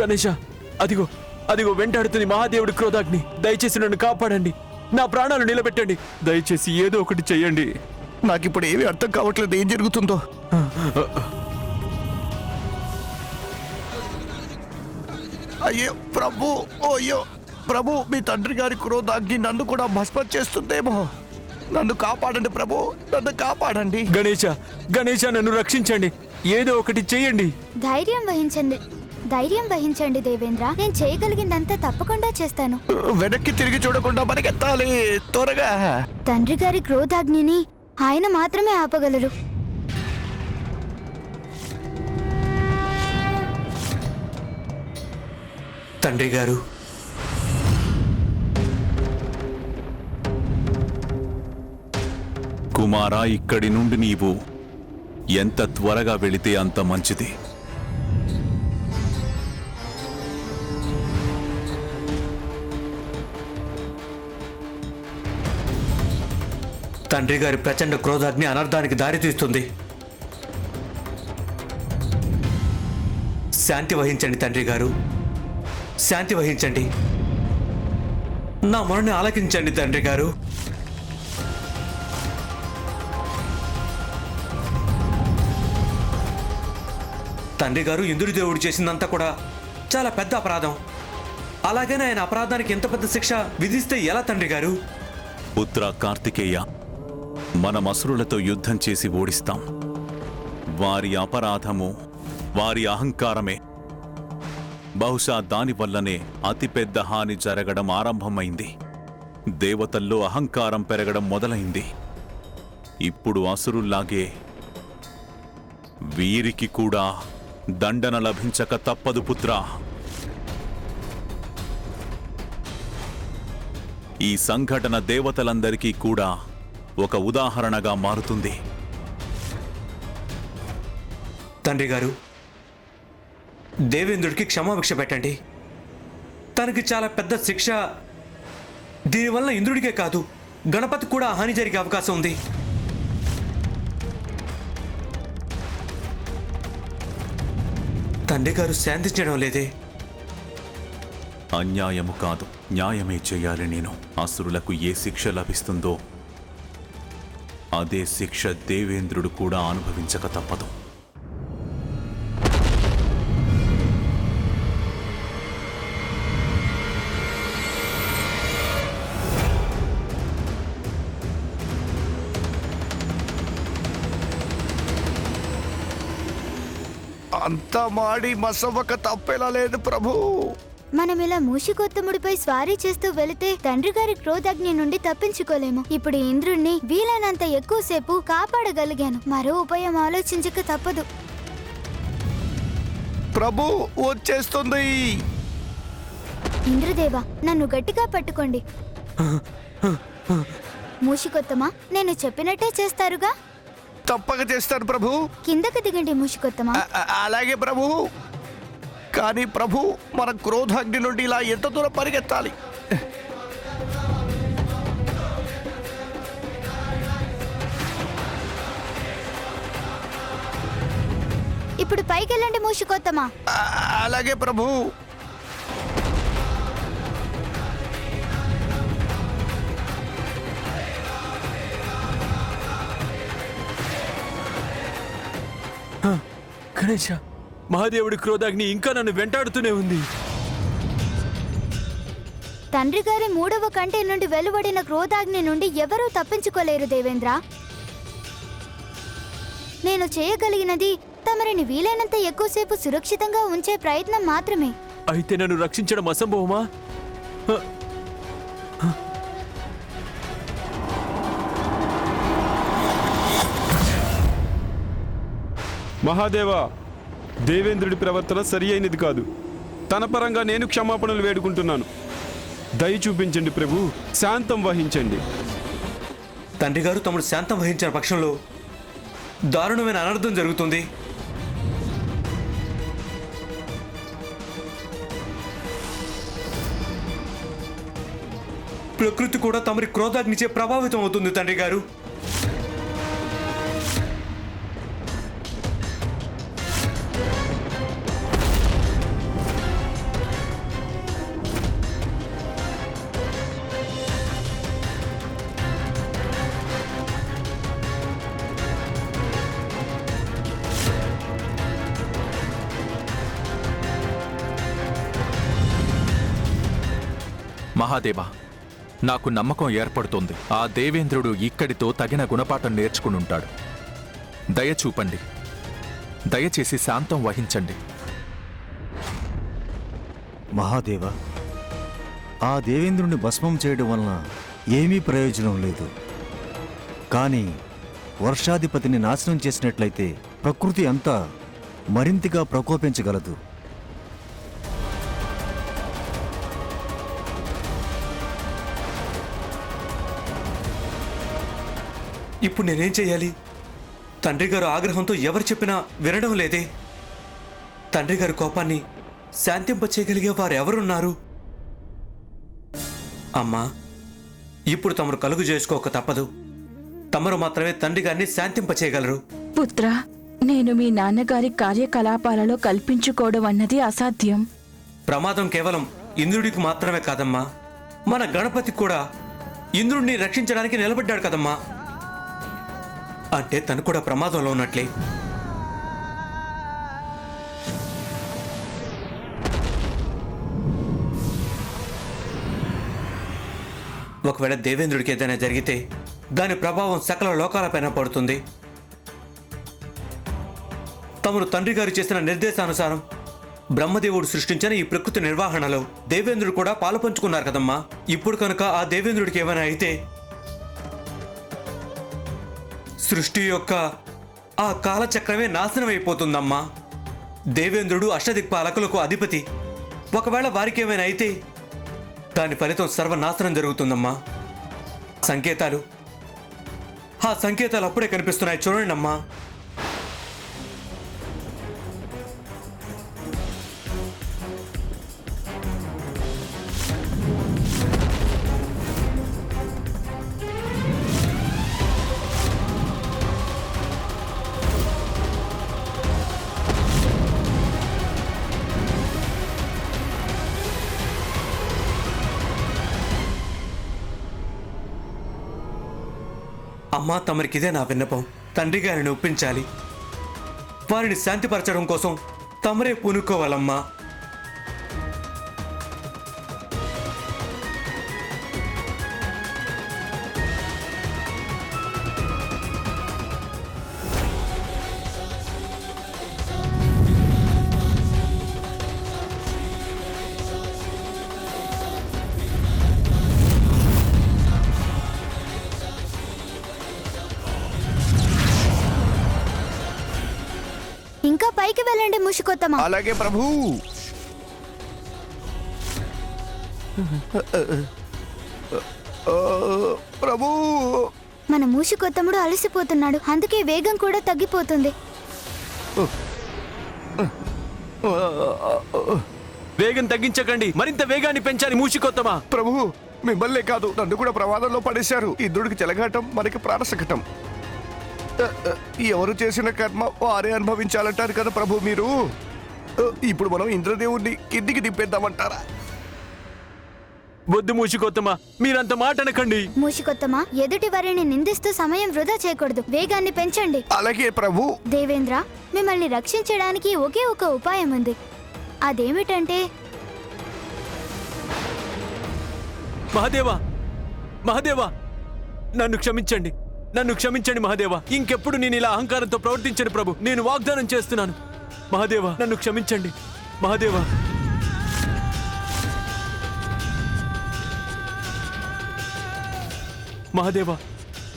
గణేష అదిగో అదిగో వెంటాడుతుంది మహాదేవుడి క్రోధాగ్ని. దయచేసి నన్ను కాపాడండి. నా ప్రాణాలు నిలబెట్టండి. దయచేసి ఏదో ఒకటి చెయ్యండి. నాకిప్పుడు ఏమీ అర్థం కావట్లేదు. ఏం జరుగుతుందో? అయ్యో ప్రభు ఓ అయ్యో ప్రభు మీ తండ్రి గారి క్రోధాగ్ని నన్ను కూడా భస్మం చేస్తుందేమో. నన్ను కాపాడండి ప్రభు నన్ను కాపాడండి. గణేష గణేష నన్ను రక్షించండి. ఏదో ఒకటి చెయ్యండి. ధైర్యం వహించండి. ధైర్యం వహించండి దేవేంద్ర. నేను చేయగలిగిందంతా తప్పకుండా చేస్తాను. వెనక్కి తిరిగి చూడకుండా మనకెత్తాలి. త్వరగా. తండ్రి గారి క్రోధాగ్నిని ఆయన మాత్రమే ఆపగలరు. తండ్రి గారు. కుమారా ఇక్కడి నుండి నీవు ఎంత త్వరగా వెళితే అంత మంచిది. తండ్రి గారి ప్రచండ క్రోధాగ్ని అనర్థానికి దారితీస్తుంది. శాంతి వహించండి తండ్రి గారు. శాంతి వహించండి. నా మొరని ఆలకించండి తండ్రి గారు. తండ్రి గారు ఇంద్రుడి దేవుడు చేసిందంతా కూడా చాలా పెద్ద అపరాధం. అలాగనే ఆయన అపరాధానికి ఎంత పెద్ద శిక్ష విధిస్తే ఎలా తండ్రి గారు? పుత్ర కార్తికేయ మనం అసురులతో యుద్ధం చేసి ఓడిస్తాం. వారి అపరాధము వారి అహంకారమే. బహుశా దానివల్లనే అతిపెద్ద హాని జరగడం ఆరంభమైంది. దేవతల్లో అహంకారం పెరగడం మొదలైంది. ఇప్పుడు అసురుల్లాగే వీరికి కూడా దండన లభించక తప్పదు పుత్రా. ఈ సంఘటన దేవతలందరికీ కూడా ఒక ఉదాహరణగా మారుతుంది. తండ్రి గారు దేవేంద్రుడికి క్షమాభిక్ష పెట్టండి. తనకి చాలా పెద్ద శిక్ష దీనివల్ల ఇంద్రుడికే కాదు గణపతి కూడా హాని జరిగే అవకాశం ఉంది. తండ్రి గారు శాంతించడం లేదే. అన్యాయము కాదు న్యాయమే చేయాలి నేను. అసురులకు ఏ శిక్ష లభిస్తుందో అదే శిక్ష దేవేంద్రుడు కూడా అనుభవించక తప్పదు. అంత మాడి మసవక తప్పేలా లేదు ప్రభు. మనం ఇలా మూషికొత్తముడిపై స్వారీ చేస్తూ వెళితే తండ్రి గారి క్రోధాగ్ని నుండి తప్పించుకోలేము. ఇప్పుడు ఇంద్రుణ్ణి వీలైనంత ఎక్కువసేపు కాపాడగలిగాను. మరో ఉపాయం ఆలోచించక తప్పదు. ప్రభు వచ్చేస్తుంది. ఇంద్రదేవ నన్ను గట్టిగా పట్టుకోండి. మూషికొత్తమా నేను చెప్పినట్టే చేస్తారుగా? తప్పక చేస్తాను ప్రభు. కిందకి దిగండి మూషికొత్తమా. అలాగే ప్రభు. కానీ ప్రభు మన క్రోధాగ్ని నుండి ఇలా ఎంత దూరం పరిగెత్తాలి? ఇప్పుడు పైకెళ్ళండి మూషికొత్తమా. అలాగే ప్రభు. గణేష మహాదేవుడి క్రోధాగ్ని ఇంకా నన్ను వెంటాడుతూనే ఉంది. తండ్రి గారి మూడవ కంటి నుండి వెలువడిన క్రోధాగ్ని నుండి ఎవరూ తప్పించుకోలేరు దేవేంద్ర. నేను చేయగలిగినది తమరిని వీలైనంత ఎక్కువసేపు సురక్షితంగా ఉంచే ప్రయత్నం మాత్రమే. అయితే నన్ను రక్షించడం అసంభవమా? హ, మహాదేవా దేవేంద్రుడి ప్రవర్తన సరి అయినది కాదు. తన పరంగా నేను క్షమాపణలు వేడుకుంటున్నాను. దయ చూపించండి ప్రభు శాంతం వహించండి. తండ్రి గారు తమడు శాంతం వహించిన పక్షంలో దారుణమైన అనర్థం జరుగుతుంది. ప్రకృతి కూడా తమరి క్రోధాగ్నిచే ప్రభావితం అవుతుంది తండ్రి గారు. మహాదేవ నాకు నమ్మకం ఏర్పడుతోంది. ఆ దేవేంద్రుడు ఇక్కడితో తగిన గుణపాఠం నేర్చుకునుంటాడు. ఉంటాడు దయ చూపండి దయచేసి శాంతం వహించండి. మహాదేవ ఆ దేవేంద్రుని భస్మం చేయడం వలన ఏమీ ప్రయోజనం లేదు. కానీ వర్షాధిపతిని నాశనం చేసినట్లయితే ప్రకృతి అంతా మరింతగా ప్రకోపించగలదు. ఇప్పుడు నేనేం చేయాలి? తండ్రి గారు ఆగ్రహంతో ఎవరు చెప్పినా వినడం లేదే. తండ్రి గారి కోపాన్ని శాంతింపచేయగలిగే వారు ఎవరున్నారు అమ్మా ఇప్పుడు తమరు కలుగు చేసుకోక తప్పదు. తమరు మాత్రమే తండ్రి గారిని శాంతింపచేయగలరు. పుత్ర నేను మీ నాన్నగారి కార్యకలాపాలలో కల్పించుకోవడం అన్నది అసాధ్యం. ప్రమాదం కేవలం ఇంద్రుడికి మాత్రమే కాదమ్మా. మన గణపతి కూడా ఇంద్రుడిని రక్షించడానికి నిలబడ్డాడు కదమ్మా. అంటే తను కూడా ప్రమాదంలో ఉన్నట్లే. ఒకవేళ దేవేంద్రుడికి ఏదైనా జరిగితే దాని ప్రభావం సకల లోకాలపైన పడుతుంది. తమరు తండ్రి గారు చేసిన నిర్దేశానుసారం బ్రహ్మదేవుడు సృష్టించిన ఈ ప్రకృతి నిర్వహణలో దేవేంద్రుడు కూడా పాలు పంచుకున్నారు కదమ్మా. ఇప్పుడు కనుక ఆ దేవేంద్రుడికి ఏమైనా అయితే సృష్టి యొక్క ఆ కాలచక్రమే నాశనం అయిపోతుందమ్మా దేవేంద్రుడు అష్టదిక్పాలకులకు అధిపతి. ఒకవేళ వారికి ఏమైనా అయితే దాని ఫలితం సర్వనాశనం జరుగుతుందమ్మా. సంకేతాలు. ఆ సంకేతాలు అప్పుడే కనిపిస్తున్నాయి చూడండి అమ్మా అమ్మా తమరికిదే నా విన్నపం. తండ్రి గారిని ఒప్పించాలి. వారిని శాంతిపరచడం కోసం తమరే పూనుకోవాలమ్మా. పైకి వెళ్ళండి ముషికొత్తమా అలాగే ప్రభు. ప్రభు. మన మూషికొత్తముడు అలసిపోతున్నాడు అందుకే వేగం కూడా తగ్గిపోతుంది. వేగం తగ్గించకండి మరింత వేగాన్ని పెంచాలి మూషికొత్తమా ప్రభు మిమ్మల్నే కాదు నన్ను కూడా ప్రమాదంలో పడేశారు. ఇంద్రుడికి చెలగాటం మనకి ప్రాణసకటం. ఎవరు చేసిన కర్మ వారే అనుభవించాలంటారు కదా ప్రభు మీరు? ఇప్పుడు మనం ఇంద్రదేవుణ్ణి కిందికి దింపేద్దామంటారా? వద్దు మూషికొత్తమా మీరంత మాట అనకండి. మూషికొత్తమా ఎదుటి వారిని నిందిస్తూ సమయం వృధా చేయకూడదు. వేగాన్ని పెంచండి. అలాగే ప్రభు. దేవేంద్ర మిమ్మల్ని రక్షించడానికి ఒకే ఒక ఉపాయం ఉంది. అదేమిటంటే మహాదేవా మహాదేవా నన్ను క్షమించండి. నన్ను క్షమించండి మహాదేవా. ఇంకెప్పుడు నేను ఇలా అహంకారంతో ప్రవర్తించను ప్రభు. నేను వాగ్దానం చేస్తున్నాను. మహాదేవా నన్ను క్షమించండి. మహాదేవా. మహాదేవా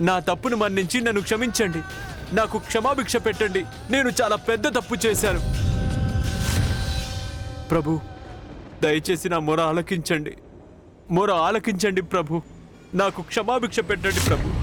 నా తప్పును మన్నించి నన్ను క్షమించండి. నాకు క్షమాభిక్ష పెట్టండి. నేను చాలా పెద్ద తప్పు చేశాను. ప్రభు దయచేసి నా మొర ఆలకించండి. మొర ఆలకించండి ప్రభు. నాకు క్షమాభిక్ష పెట్టండి ప్రభు.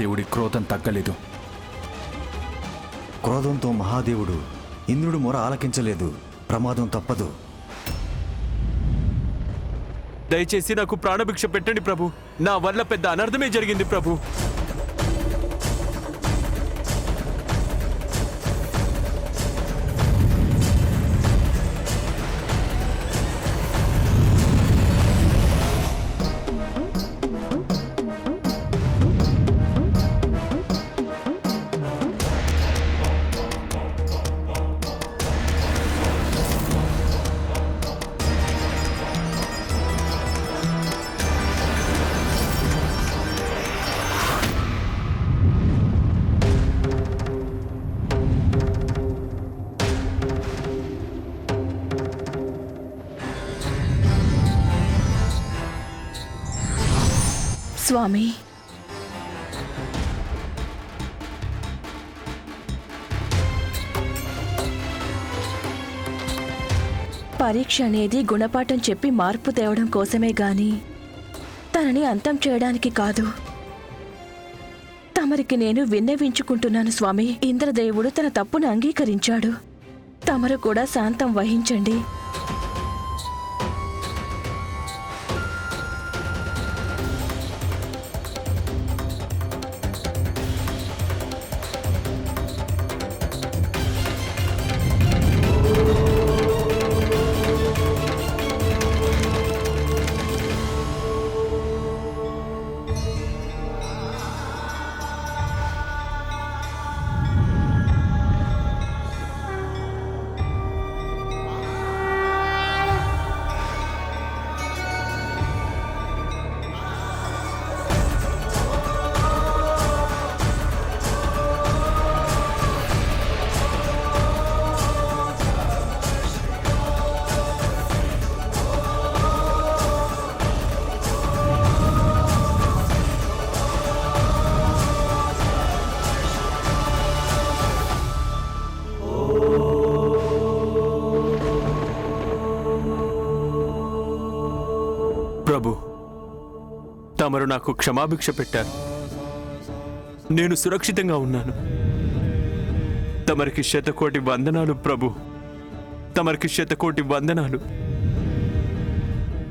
మహాదేవుడి క్రోధం తగ్గలేదు. క్రోధంతో మహాదేవుడు ఇంద్రుడు మొర ఆలకించలేదు. ప్రమాదం తప్పదు. దయచేసి నాకు ప్రాణభిక్ష పెట్టండి ప్రభు. నా వల్ల పెద్ద అనర్థమే జరిగింది ప్రభు. స్వామి. పరీక్ష అనేది గుణపాఠం చెప్పి మార్పు తేవడం కోసమే గాని తనని అంతం చేయడానికి కాదు. తమరికి నేను విన్నవించుకుంటున్నాను స్వామి. ఇంద్రదేవుడు తన తప్పును అంగీకరించాడు. తమరు కూడా శాంతం వహించండి. తమరు నాకు క్షమాభిక్ష పెట్టారు. నేను సురక్షితంగా ఉన్నాను. తమరికి శతకోటి వందనాలు ప్రభు. తమరికి శతకోటి వందనాలు.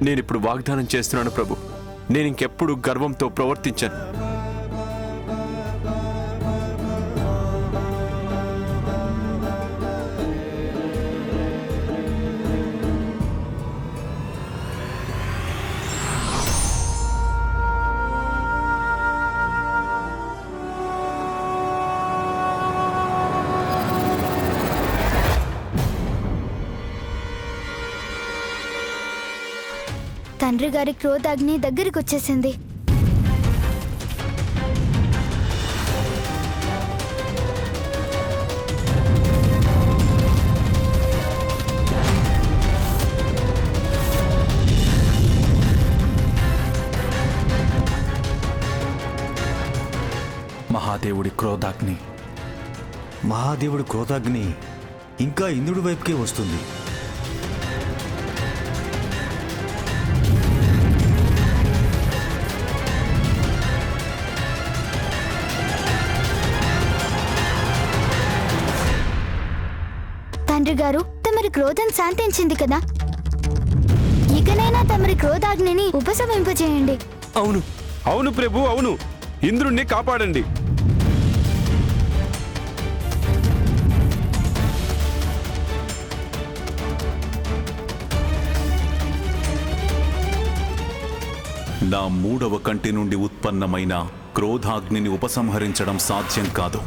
నేను ఇప్పుడు వాగ్దానం చేస్తున్నాను ప్రభు. నేను ఇంకెప్పుడు గర్వంతో ప్రవర్తించాను. తండ్రి గారి క్రోధాగ్ని దగ్గరికి వచ్చేసింది మహాదేవుడి క్రోధాగ్ని. మహాదేవుడి క్రోధాగ్ని ఇంకా ఇంద్రుడి వైపుకే వస్తుంది. క్రోధం శాంతించింది కదా. ఇకనైనా తమరి క్రోధాగ్నిని ఉపశమింపజేయండి. అవును. అవును ప్రభు అవును. ఇంద్రుణ్ణి కాపాడండి. నా మూడవ కంటి నుండి ఉత్పన్నమైన క్రోధాగ్నిని ఉపసంహరించడం సాధ్యం కాదు.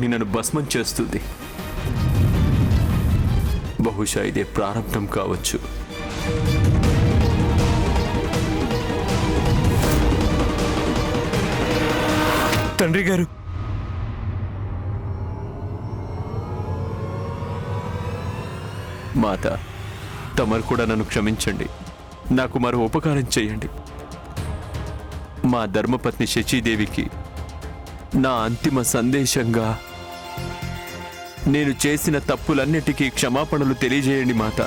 క్రోధాగ్ని నన్ను భస్మం చేస్తుంది. బహుశా ఇదే ప్రారంభం కావచ్చు. తండ్రి గారు. మాత తమరు కూడా నన్ను క్షమించండి. నాకు మరో ఉపకారం చేయండి. మా ధర్మపత్ని శచీదేవికి నా అంతిమ సందేశంగా నేను చేసిన తప్పులన్నిటికీ క్షమాపణలు తెలియజేయండి మాత.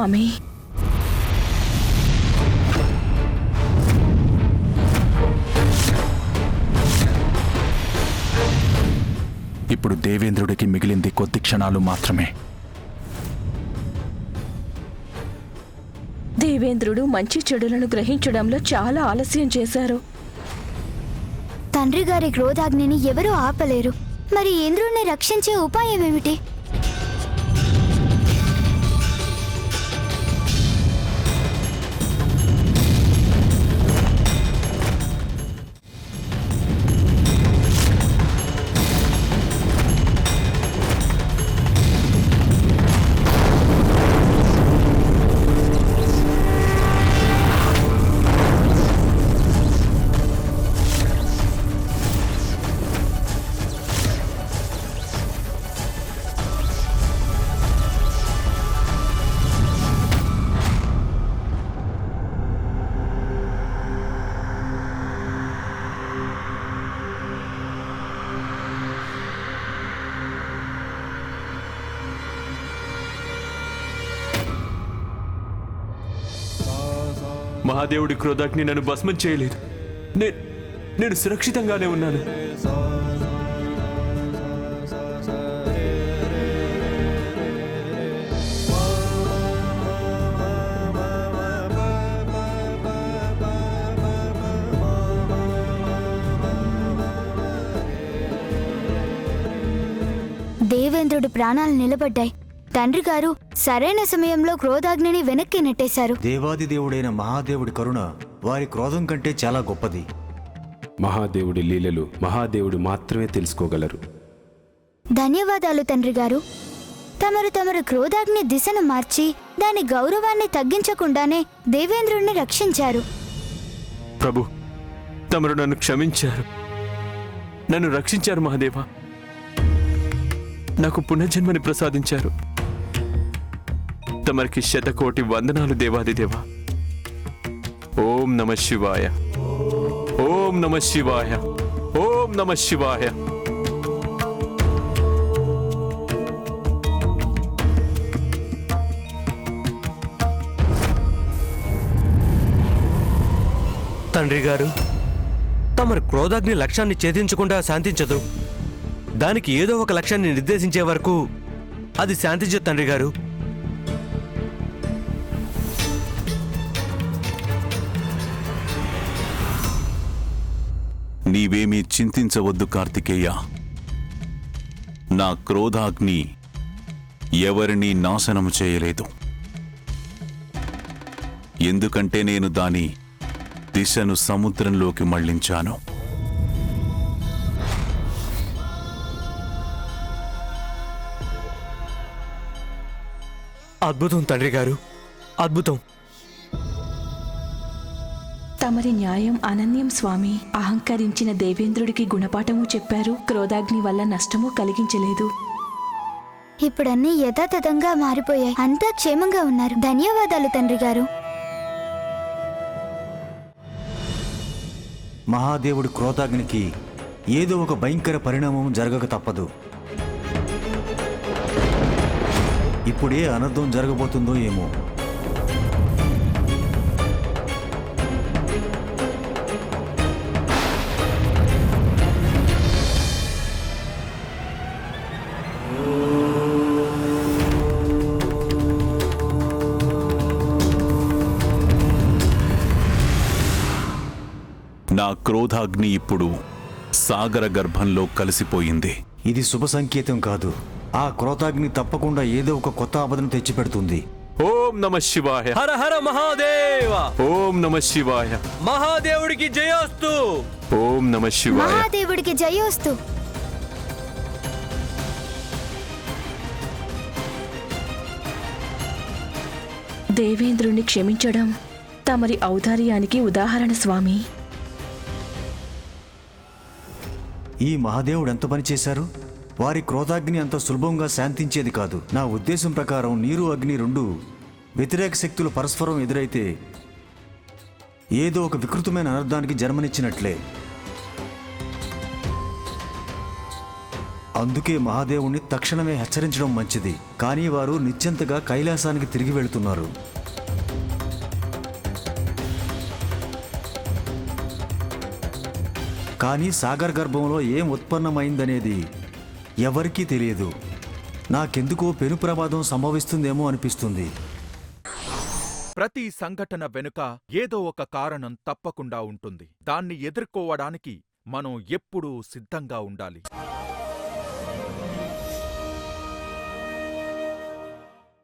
స్వామి. ఇప్పుడు దేవేంద్రుడికి మిగిలింది కొద్ది క్షణాలు మాత్రమే. దేవేంద్రుడు మంచి చెడులను గ్రహించడంలో చాలా ఆలస్యం చేశారు. తండ్రి గారి క్రోధాగ్నిని ఎవరూ ఆపలేరు. మరి ఇంద్రుణ్ణి రక్షించే ఉపాయం ఏమిటి? మహాదేవుడి క్రోధాగ్ని నన్ను భస్మం చేయలేదు. నేను సురక్షితంగానే ఉన్నాను. దేవేంద్రుడి ప్రాణాలు నిలబడ్డాయి. తండ్రి గారు సరైన సమయంలో క్రోధాగ్నిని వెనక్కి నెట్టేశారు. దేవాది దేవుడైన మహాదేవుడి కరుణ వారి క్రోధం కంటే చాలా గొప్పది. మహాదేవుడి లీలలు మహాదేవుడు మాత్రమే తెలుసుకోగలరు. ధన్యవాదాలు తండ్రి గారు. తమరు తమరు క్రోధాగ్ని దిశను మార్చి దాని గౌరవాన్ని తగ్గించకుండానే దేవేంద్రుణ్ణి రక్షించారు. ప్రభు తమరు నన్ను క్షమించారు. నన్ను రక్షించారు మహాదేవా. నాకు పునర్జన్మని ప్రసాదించారు. తమరికి శతకోటి వందనాలు దేవాది దేవా. ఓం నమ శివాయ. ఓం నమ శివాయ. ఓం నమ శివాయ. తండ్రి గారు తమరి క్రోధాగ్ని లక్ష్యాన్ని ఛేదించకుండా శాంతించదు. దానికి ఏదో ఒక లక్ష్యాన్ని నిర్దేశించే వరకు అది శాంతించదు తండ్రి గారు. నీవేమీ చింతించవద్దు కార్తికేయ. నా క్రోధాగ్ని ఎవరినీ నాశనం చేయలేదు. ఎందుకంటే నేను దాని దిశను సముద్రంలోకి మళ్ళించాను. అద్భుతం తండ్రి గారు. అద్భుతం. తమరి న్యాయం అనన్యం స్వామి. అహంకరించిన దేవేంద్రుడికి గుణపాఠము చెప్పారు. క్రోధాగ్ని వల్ల నష్టము కలిగించలేదు. ఇప్పుడన్నీ యథాతథంగా మారిపోయాయి. అంతా క్షేమంగా ఉన్నారు. ధన్యవాదాలు తండ్రి గారు. మహాదేవుడి క్రోధాగ్నికి ఏదో ఒక భయంకర పరిణామం జరగక తప్పదు. ఇప్పుడే అనర్థం జరగబోతుందో ఏమో. నా క్రోధాగ్ని ఇప్పుడు సాగర గర్భంలో కలిసిపోయింది. ఇది శుభ సంకేతం కాదు. ఆ క్రోధాగ్ని తప్పకుండా ఏదో ఒక కొత్త ఆపదను తెచ్చిపెడుతుంది. ఓం నమ శివాయ. హర హర మహాదేవ. ఓం నమ శివాయ. మహాదేవుడికి జయోస్తు. ఓం నమ శివాయ. మహాదేవుడికి జయోస్తు. దేవేంద్రుణ్ణి క్షమించడం తమరి ఔదార్యానికి ఉదాహరణ స్వామి. ఈ మహాదేవుడు ఎంత పని చేశారు? వారి క్రోధాగ్ని అంత సులభంగా శాంతించేది కాదు. నా ఉద్దేశం ప్రకారం నీరు అగ్ని రెండు వ్యతిరేక శక్తులు పరస్పరం ఎదురైతే ఏదో ఒక వికృతమైన అనర్థానికి జన్మనిచ్చినట్లే. అందుకే మహాదేవుణ్ణి తక్షణమే హెచ్చరించడం మంచిది. కానీ వారు నిశ్చింతగా కైలాసానికి తిరిగి వెళుతున్నారు. కానీ సాగర్ గర్భంలో ఏం ఉత్పన్నమైందనేది ఎవరికీ తెలియదు. నాకెందుకో పెను ప్రమాదం సంభవిస్తుందేమో అనిపిస్తుంది. ప్రతి సంఘటన వెనుక ఏదో ఒక కారణం తప్పకుండా ఉంటుంది. దాన్ని ఎదుర్కోవడానికి మనం ఎప్పుడూ సిద్ధంగా ఉండాలి.